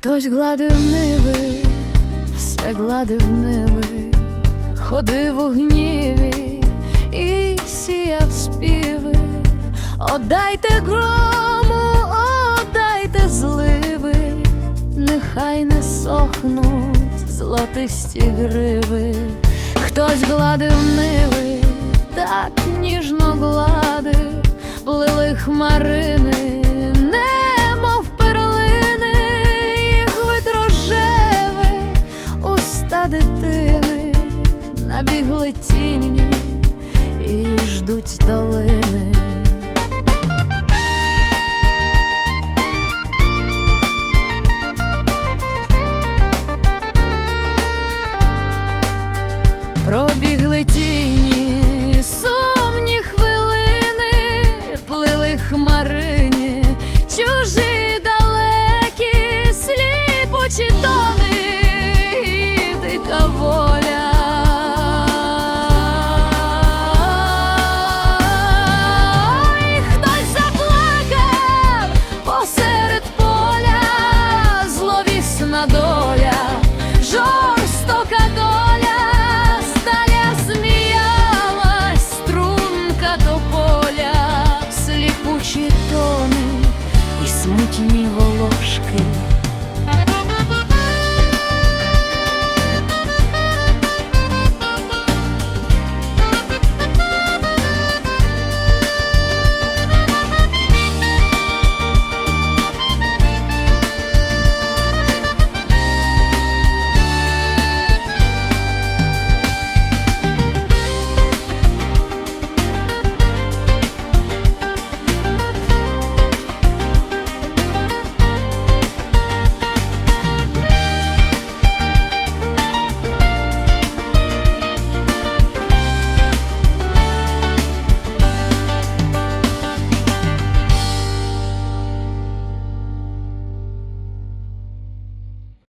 Хтось гладив ниви, все гладив ниви, ходив у гніві і сіяв співи. Отдайте грому, отдайте зливи, нехай не сохнуть золотисті гриви. Хтось гладив ниви, так ніжно гладив, плили хмарини, дитини, набігли тіні і ждуть долини. Пробігли тіні Смутні волошки.